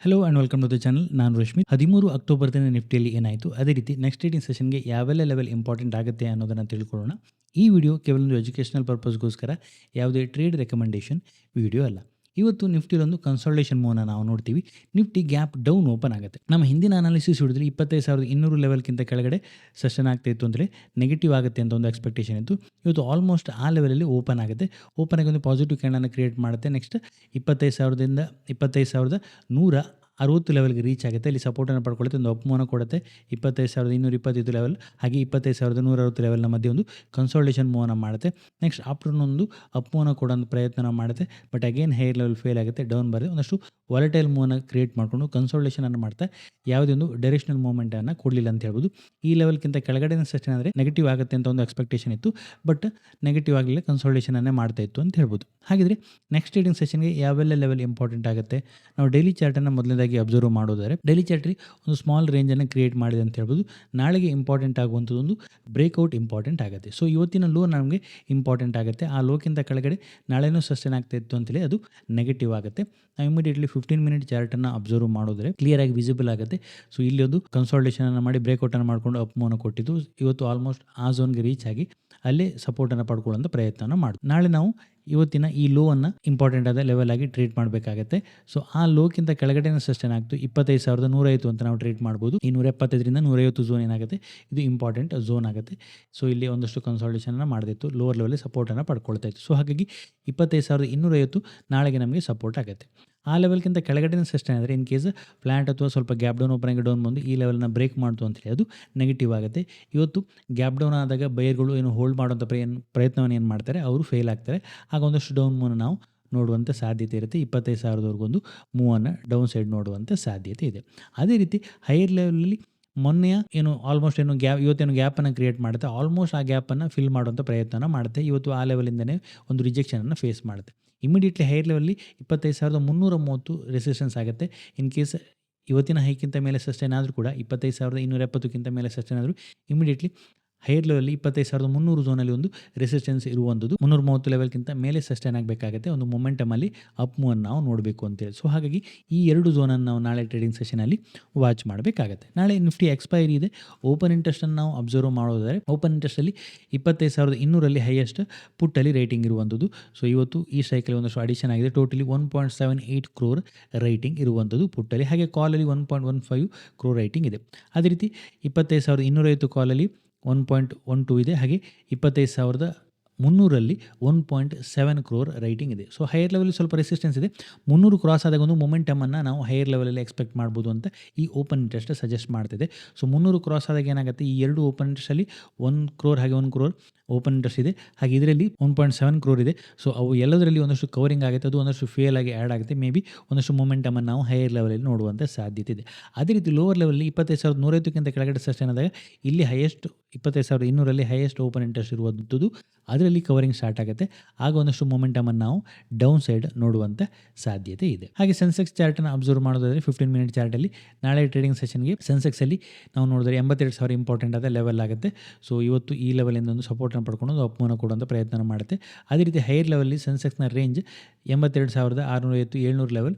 Hello and welcome to the channel ನಾನು ರಶ್ಮಿ. ಹದಿಮೂರು October ದಿನ ನಿಫ್ಟಿಯಲ್ಲಿ ಏನಾಯಿತು? ಅದೇ ರೀತಿ ನೆಕ್ಸ್ಟ್ ಟ್ರೇಡಿಂಗ್ ಸೆಷನ್ಗೆ ಯಾವೆಲ್ಲ ಲೆವೆಲ್ ಇಂಪಾರ್ಟೆಂಟ್ ಆಗುತ್ತೆ ಅನ್ನೋದನ್ನು ತಿಳ್ಕೊಳ್ಳೋಣ. ಈ ವಿಡಿಯೋ ಕೇವಲ ಒಂದು ಎಜುಕೇಷನಲ್ ಪರ್ಪಸ್ಗೋಸ್ಕರ ಯಾವುದೇ ಟ್ರೇಡ್ ರೆಕಮೆಂಡೇಷನ್ ವಿಡಿಯೋ ಅಲ್ಲ. ಇವತ್ತು ನಿಫ್ಟಿಲೊಂದು ಕನ್ಸಲ್ಟೇಷನ್ ಮೂವನ್ನ ನಾವು ನೋಡ್ತೀವಿ. ನಿಫ್ಟಿ ಗ್ಯಾಪ್ ಡೌನ್ ಓಪನ್ ಆಗುತ್ತೆ. ನಮ್ಮ ಹಿಂದಿನ ಅನಾಲಿಸಿಸ್ ಹಿಡಿದ್ರೆ ಇಪ್ಪತ್ತೈದು ಸಾವಿರದ ಇನ್ನೂರು ಲೆವೆಲ್ಗಿಂತ ಕೆಳಗಡೆ ಸೆಷನ್ ಆಗ್ತಾ ಇತ್ತು ಅಂದರೆ ನೆಗೆಟಿವ್ ಆಗುತ್ತೆ ಅಂತ ಒಂದು ಎಕ್ಸ್ಪೆಕ್ಟೇಷನ್ ಇತ್ತು. ಇವತ್ತು ಆಲ್ಮೋಸ್ಟ್ ಆ ಲೆವೆಲಲ್ಲಿ ಓಪನ್ ಆಗುತ್ತೆ. ಓಪನ್ ಆಗಿ ಒಂದು ಪಾಸಿಟಿವ್ ಕ್ಯಾಂಡನ್ನು ಕ್ರಿಯೇಟ್ ಮಾಡುತ್ತೆ. ನೆಕ್ಸ್ಟ್ ಇಪ್ಪತ್ತೈದು ಸಾವಿರದಿಂದ ಇಪ್ಪತ್ತೈದು ಸಾವಿರದ ನೂರ ಅರುವತ್ತು ಲೆವೆಲ್ಗೆ ರೀಚ್ ಆಗುತ್ತೆ. ಇಲ್ಲಿ ಸಪೋರ್ಟನ್ನು ಪಡ್ಕೊಳ್ಳುತ್ತೆ. ಒಂದು ಅಪಮಾನ ಕೊಡುತ್ತೆ. ಇಪ್ಪತ್ತೈದು ಸಾವಿರದ ಇನ್ನೂರ ಇಪ್ಪತ್ತೈದು ಲೆವೆಲ್ ಹಾಗೆ ಇಪ್ಪತ್ತೈದು ಸಾವಿರದ ನೂರ ಅರವತ್ತು ಲೆವೆಲ್ನ ಮಧ್ಯೆ ಒಂದು ಕನ್ಸಲ್ಟೇಷನ್ ಮೂವನ್ನ ಮಾಡುತ್ತೆ. ನೆಕ್ಸ್ಟ್ ಆಫ್ಟರ್ನೂನ್ ಒಂದು ಅಪಮಾನ ಕೊಡೋ ಪ್ರಯತ್ನ ಮಾಡುತ್ತೆ but again higher level fail ಆಗುತ್ತೆ. ಡೌನ್ ಬರುತ್ತೆ. ಒಂದಷ್ಟು ವಾಲಟೈಲ್ ಮೂವನ್ನ ಕ್ರಿಯೇಟ್ ಮಾಡಿಕೊಂಡು ಕನ್ಸೋಲೇಷನನ್ನು ಮಾಡ್ತಾ ಯಾವುದೇ ಒಂದು ಡೈರೆಕ್ಷನಲ್ ಮೂವ್ಮೆಂಟನ್ನು ಕೊಡಲಿಲ್ಲ ಅಂತ ಹೇಳ್ಬೋದು. ಈ ಲೆವೆಲ್ಗಿಂತ ಕೆಳಗಡೆ ಸೆಷನ್ ಆದರೆ ನೆಗೆಟಿವ್ ಆಗುತ್ತೆ ಅಂತ ಒಂದು ಎಕ್ಸ್ಪೆಕ್ಟೇಷನ್ ಇತ್ತು. ಬಟ್ ನೆಗೆಟಿವ್ ಆಗಲಿಲ್ಲ ಕನ್ಸೋಲೇಷನನ್ನೇ ಮಾಡ್ತಾ ಇತ್ತು ಅಂತ ಹೇಳ್ಬೋದು. ಹಾಗಿದ್ರೆ ನೆಕ್ಸ್ಟ್ ಟ್ರೇಡಿಂಗ್ ಸೆಷನ್ಗೆ ಯಾವೆಲ್ಲ ಲೆವೆಲ್ ಇಂಪಾರ್ಟೆಂಟ್ ಆಗುತ್ತೆ? ನಾವು ಡೈಲಿ ಚಾರ್ಟನ್ನು ಮೊದಲನೇದಾಗಿ ಅಬ್ಸರ್ವ್ ಮಾಡೋದಾದರೆ ಡೈಲಿ ಚಾರ್ಟ್ರಿ ಒಂದು ಸ್ಮಾಲ್ ರೇಂಜನ್ನು ಕ್ರಿಯೇಟ್ ಮಾಡಿದೆ ಅಂತ ಹೇಳ್ಬೋದು. ನಾಳೆಗೆ ಇಂಪಾರ್ಟೆಂಟ್ ಆಗುವಂಥದ್ದು ಒಂದು ಬ್ರೇಕ್ಔಟ್ ಇಂಪಾರ್ಟೆಂಟ್ ಆಗುತ್ತೆ. ಸೊ ಇವತ್ತಿನ ಲೋ ನಮಗೆ ಇಂಪಾರ್ಟೆಂಟ್ ಆಗುತ್ತೆ. ಆ ಲೋಕಿಂತ ಕೆಳಗಡೆ ನಾಳೆನೂ ಸಸ್ಟೈನ್ ಆಗ್ತಾ ಇತ್ತು ಅಂತೇಳಿ ಅದು ನೆಗೆಟಿವ್ ಆಗುತ್ತೆ. ನಾವು ಇಮಿಡಿಯೇಟ್ಲಿ ಫಿಫ್ಟೀನ್ ಮಿನಿಟ್ ಚಾರ್ಟನ್ನು ಅಬ್ಸರ್ವ್ ಮಾಡಿದ್ರೆ ಕ್ಲಿಯರ್ ಆಗಿ ವಿಸಿಬಲ್ ಆಗುತ್ತೆ. ಸೊ ಇಲ್ಲಿ ಒಂದು ಕನ್ಸಲ್ಟೇಷನನ್ನು ಮಾಡಿ ಬ್ರೇಕ್ಔಟನ್ನು ಮಾಡಿಕೊಂಡು ಅಪ್ ಮೋನ ಕೊಟ್ಟಿದ್ದು. ಇವತ್ತು ಆಲ್ಮೋಸ್ಟ್ ಆ ಝೋನ್ಗೆ ರೀಚ್ ಆಗಿ ಅಲ್ಲೇ ಸಪೋರ್ಟನ್ನು ಪಡ್ಕೊಳ್ಳೋ ಪ್ರಯತ್ನವನ್ನು ಮಾಡಿ ನಾಳೆ ನಾವು ಇವತ್ತಿನ ಈ ಲೋವನ್ನು ಇಂಪಾರ್ಟೆಂಟ್ ಆದ ಲೆವೆಲ್ ಆಗಿ ಟ್ರೀಟ್ ಮಾಡಬೇಕಾಗುತ್ತೆ. ಸೊ ಆ ಲೋಕ್ಕಿಂತ ಕೆಳಗಡೆ ಸಸ್ಟೈನ್ ಆಗ್ತು, ಇಪ್ಪತ್ತೈದು ಸಾವಿರದ ನೂರೈವತ್ತು ಅಂತ ನಾವು ಟ್ರೀಟ್ ಮಾಡ್ಬೋದು. ಈ ನೂರ ಎಪ್ಪತ್ತೈದರಿಂದ ನೂರೈವತ್ತು ಝೋನ್ ಏನಾಗುತ್ತೆ, ಇದು ಇಂಪಾರ್ಟೆಂಟ್ ಝೋನ್ ಆಗುತ್ತೆ. ಸೊ ಇಲ್ಲಿ ಒಂದಷ್ಟು ಕನ್ಸಲ್ಟೇಷನ್ ಮಾಡ್ದಿತ್ತು ಲೋವರ್ ಲೆವೆಲ್ ಸಪೋರ್ಟನ್ನು ಪಡ್ಕೊಳ್ತಾ ಇತ್ತು. ಸೊ ಹಾಗಾಗಿ ಇಪ್ಪತ್ತೈದು ಸಾವಿರದ ಇನ್ನೂರೈವತ್ತು ನಾಳೆಗೆ ನಮಗೆ ಸಪೋರ್ಟ್ ಆಗುತ್ತೆ. ಆ ಲೆವೆಲ್ಗಿಂತ ಕೆಳಗಡೆ ಸಸ್ಟೈನ್ ಆದರೆ ಇನ್ ಕೇಸ್ ಪ್ಲ್ಯಾಂಟ್ ಅಥವಾ ಸ್ವಲ್ಪ ಗ್ಯಾಪ್ ಡೌನ್ ಓಪನ್ ಡೌನ್ ಬಂದು ಈ ಲೆವೆಲ್ನ ಬ್ರೇಕ್ ಮಾಡ್ತು ಅಂತೇಳಿ ಅದು ನೆಗೆಟಿವ್ ಆಗುತ್ತೆ. ಇವತ್ತು ಗ್ಯಾಪ್ ಡೌನ್ ಆದಾಗ ಬೈರ್ಗಳು ಏನು ಹೋಲ್ಡ್ ಪ್ರಯನ್ ಪ್ರಯತ್ನವನ್ನು ಏನು ಮಾಡ್ತಾರೆ? ಅವರು ಫೇಲ್ ಆಗ್ತಾರೆ. ಆಗ ಒಂದಷ್ಟು ಡೌನ್ ನಾವು ನೋಡುವಂಥ ಸಾಧ್ಯತೆ ಇರುತ್ತೆ. ಇಪ್ಪತ್ತೈದು ಸಾವಿರದವರೆಗೊಂದು ಮೂವನ್ನು ಡೌನ್ ಸೈಡ್ ನೋಡುವಂಥ ಸಾಧ್ಯತೆ ಇದೆ. ಅದೇ ರೀತಿ ಹೈಯರ್ ಲೆವೆಲಲ್ಲಿ ಮೊನ್ನೆಯ ಏನು ಆಲ್ಮೋಸ್ಟ್ ಏನು ಗ್ಯಾಪ್ ಇವತ್ತೇನು ಗ್ಯಾಪನ್ನು ಕ್ರಿಯೇಟ್ ಮಾಡುತ್ತೆ ಆಲ್ಮೋಸ್ಟ್ ಆ ಗ್ಯಾಪನ್ನು ಫಿಲ್ ಮಾಡುವಂಥ ಪ್ರಯತ್ನ ಮಾಡುತ್ತೆ. ಇವತ್ತು ಆ ಲೆವೆಲಿಂದನೇ ಒಂದು ರಿಜೆಕ್ಷನನ್ನು ಫೇಸ್ ಮಾಡುತ್ತೆ. ಇಮಿಡಿಯೇಟ್ಲಿ ಹೈಯರ್ ಲೆವೆಲ್ಲಿ ಇಪ್ಪತ್ತೈದು ಸಾವಿರದ ಮುನ್ನೂರ ಮೂವತ್ತು ರೆಸಿಸ್ಟೆನ್ಸ್ ಆಗುತ್ತೆ. ಇನ್ ಕೇಸ್ ಇವತ್ತಿನ ಹೈಕ್ಕಿಂತ ಮೇಲೆ ಸಸ್ಟೈನ್ ಆದರೂ ಕೂಡ, ಇಪ್ಪತ್ತೈದು ಸಾವಿರದ ಇನ್ನೂರ ಎಪ್ಪತ್ತಕ್ಕಿಂತ ಮೇಲೆ ಸಸ್ಟೈನ್ ಆದರೂ ಇಮಿಡಿಯೇಟ್ಲಿ ಹೈಯರ್ ಲೆವೆಲ್ ಇಪ್ಪತ್ತೈದು ಸಾವಿರದ ಮುನ್ನೂರು ಝೋನಲ್ಲಿ ಒಂದು ರೆಸಿಸ್ಟೆನ್ಸ್ ಇರುವಂಥದ್ದು ಮುನ್ನೂರ ಮೂವತ್ತು ಲೆವೆಲ್ಗಿಂತ ಮೇಲೆ ಸಸ್ಟೈನ್ ಆಗಬೇಕಾಗುತ್ತೆ. ಒಂದು ಮೊಮೆಂಟಮಲ್ಲಿ ಅಪ್ ಮೂವನ್ನು ನಾವು ನೋಡಬೇಕು ಅಂತೇಳಿ ಸೊ ಹಾಗಾಗಿ ಈ ಎರಡು ಝೋನನ್ನು ನಾವು ನಾಳೆ ಟ್ರೇಡಿಂಗ್ ಸೆಷನಲ್ಲಿ ವಾಚ್ ಮಾಡಬೇಕಾಗುತ್ತೆ. ನಾಳೆ ನಿಫ್ಟಿ ಎಕ್ಸ್ಪೈರಿ ಇದೆ. ಓಪನ್ ಇಂಟ್ರೆಸ್ಟನ್ನು ನಾವು ಅಬ್ಸರ್ವ್ ಮಾಡೋದಾದರೆ ಓಪನ್ ಇಂಟ್ರೆಸ್ಟಲ್ಲಿ ಇಪ್ಪತ್ತೈದು ಸಾವಿರದ ಇನ್ನೂರಲ್ಲಿ ಹೈಯೆಸ್ಟ್ ಪುಟ್ಟಲ್ಲಿ ರೇಟಿಂಗ್ ಇರುವಂಥದ್ದು ಸೊ ಇವತ್ತು ಈ ಸೈಕಲ್ ಒಂದಷ್ಟು ಅಡಿಷನ್ ಆಗಿದೆ. Totally one point seven eight crore writing ಇರುವಂಥದ್ದು ಪುಟ್ಟಲ್ಲಿ. ಹಾಗೆ ಕಾಲಲ್ಲಿ one point one five crore writing ಇದೆ. ಅದೇ ರೀತಿ ಇಪ್ಪತ್ತೈದು ಸಾವಿರದ ಇನ್ನೂರೈವತ್ತು ಕಾಲಲ್ಲಿ ಒನ್ ಪಾಯಿಂಟ್ ಒನ್ ಟು ಇದೆ. ಹಾಗೆ ಇಪ್ಪತ್ತೈದು ಸಾವಿರದ ಮುನ್ನೂರಲ್ಲಿ one point seven crore writing ಇದೆ. ಸೊ ಹೈಯರ್ ಲೆವೆಲ್ ಸ್ವಲ್ಪ ರೆಸಿಸ್ಟೆನ್ಸ್ ಇದೆ. ಮುನ್ನೂರು ಕ್ರಾಸ್ ಆದಾಗ ಒಂದು ಮೊಮೆಂಟಮನ್ನು ನಾವು ಹೈಯರ್ ಲೆವೆಲಲ್ಲಿ ಎಕ್ಸ್ಪೆಕ್ಟ್ ಮಾಡ್ಬೋದು ಅಂತ ಈ ಓಪನ್ ಇಂಟ್ರೆಸ್ಟ್ ಸಜೆಸ್ಟ್ ಮಾಡ್ತಿದೆ. ಸೊ ಮುನ್ನೂರು ಕ್ರಾಸ್ ಆದಾಗ ಏನಾಗುತ್ತೆ? ಈ ಎರಡು ಓಪನ್ ಇಂಟ್ರೆಸ್ಟಲ್ಲಿ ಒನ್ ಕ್ರೋರ್ ಹಾಗೆ ಒನ್ ಕ್ರೋರ್ ಓಪನ್ ಇಂಟ್ರೆಸ್ಟ್ ಇದೆ. ಹಾಗೆ ಇದರಲ್ಲಿ ಒನ್ ಪಾಯಿಂಟ್ ಸೆವೆನ್ ಕ್ರೋರ್ ಇದೆ. ಸೊ ಅವು ಎಲ್ಲದರಲ್ಲಿ ಒಂದಷ್ಟು ಕವರಿಂಗ್ ಆಗುತ್ತೆ, ಅದು ಒಂದಷ್ಟು ಫೇಲ್ ಆಗಿ ಆ್ಯಡ್ ಆಗುತ್ತೆ ಮೇ ಬಿ ಒಂದಷ್ಟು ಮೊಮೆಂಟಮನ್ನು ನಾವು ಹೈಯರ್ ಲೆವೆಲಲ್ಲಿ ನೋಡುವಂಥ ಸಾಧ್ಯತೆ ಇದೆ. ಅದೇ ರೀತಿ ಲೋವರ್ ಲೆವೆಲ್ಲಿ ಇಪ್ಪತ್ತೈದು ಸಾವಿರದ ನೂರೈವತ್ತಕ್ಕಿಂತ ಕೆಳಗಡೆ ಸಸ್ಟೈನ್ ಆದಾಗ ಇಲ್ಲಿ ಹೈಯೆಸ್ಟ್ ಇಪ್ಪತ್ತೈದು ಸಾವಿರದ ಇನ್ನೂರಲ್ಲಿ ಹೈಯೆಸ್ಟ್ ಓಪನ್ ಇಂಟ್ರೆಸ್ಟ್ ಇರುವಂಥದ್ದು. ಅದರಲ್ಲಿ ಕವರಿಂಗ್ ಸ್ಟಾರ್ಟ್ ಆಗುತ್ತೆ. ಆಗ ಒಂದಷ್ಟು ಮೊಮೆಂಟಮನ್ನು ನಾವು ಡೌನ್ ಸೈಡ್ ನೋಡುವಂಥ ಸಾಧ್ಯತೆ ಇದೆ. ಹಾಗೆ ಸೆನ್ಸೆಕ್ಸ್ ಚಾರ್ಟನ್ನು ಅಬ್ಸರ್ವ್ ಮಾಡೋದಾದರೆ ಫಿಫ್ಟೀನ್ ಮಿನಿಟ್ ಚಾರ್ಟಲ್ಲಿ ನಾಳೆ ಟ್ರೇಡಿಂಗ್ ಸೆಷನ್ಗೆ ಸೆನ್ಸೆಕ್ಸಲ್ಲಿ ನಾವು ನೋಡಿದ್ರೆ ಎಂಬತ್ತೆರಡು ಸಾವಿರ ಇಂಪಾರ್ಟೆಂಟ್ ಆದ ಲೆವೆಲ್ ಆಗುತ್ತೆ. ಸೊ ಇವತ್ತು ಈ ಲೆವೆಲಿಂದ ಒಂದು ಸಪೋರ್ಟನ್ನು ಪಡ್ಕೊಂಡು ಒಂದು ಅಪಮಾನ ಕೊಡುವಂಥ ಪ್ರಯತ್ನ ಮಾಡುತ್ತೆ. ಅದೇ ರೀತಿ ಹೈಯರ್ ಲೆವೆಲ್ಲಿ ಸೆನ್ಸೆಕ್ಸ್ನ ರೇಂಜ್ ಎಂಬತ್ತೆರಡು ಸಾವಿರದ ಆರುನೂರೈವತ್ತು ಏಳ್ನೂರು ಲೆವೆಲ್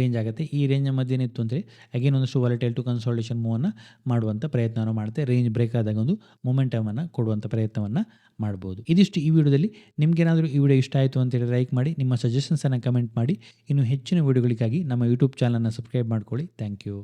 ರೇಂಜ್ ಆಗುತ್ತೆ. ಈ ರೇಂಜ್ ಮಧ್ಯನಿತ್ತು ಅಂದರೆ ಅಗೇನ್ ಒಂದಷ್ಟು ವಾಲಟೈಲ್ ಟು ಕನ್ಸಲ್ಟೇಷನ್ ಮೂವನ್ನು ಮಾಡುವಂಥ ಪ್ರಯತ್ನವನ್ನು ಮಾಡುತ್ತೆ. ರೇಂಜ್ ಬ್ರೇಕ್ ಆದಾಗ ಒಂದು ಮೊಮೆಂಟಮನ್ನು ಕೊಡುವಂಥ ಪ್ರಯತ್ನವನ್ನು ಮಾಡ್ಬೋದು. ಇದಿಷ್ಟು ಈ ವಿಡಿಯೋದಲ್ಲಿ. ನಿಮಗೇನಾದರೂ ಈ ವಿಡಿಯೋ ಇಷ್ಟ ಆಯಿತು ಅಂತೇಳಿ ಲೈಕ್ ಮಾಡಿ, ನಿಮ್ಮ ಸಜೆಷನ್ಸನ್ನು ಕಮೆಂಟ್ ಮಾಡಿ. ಇನ್ನು ಹೆಚ್ಚಿನ ವಿಡಿಯೋಗಳಿಗಾಗಿ ನಮ್ಮ ಯೂಟ್ಯೂಬ್ ಚಾನಲನ್ನು ಸಬ್ಸ್ಕ್ರೈಬ್ ಮಾಡ್ಕೊಳ್ಳಿ. Thank you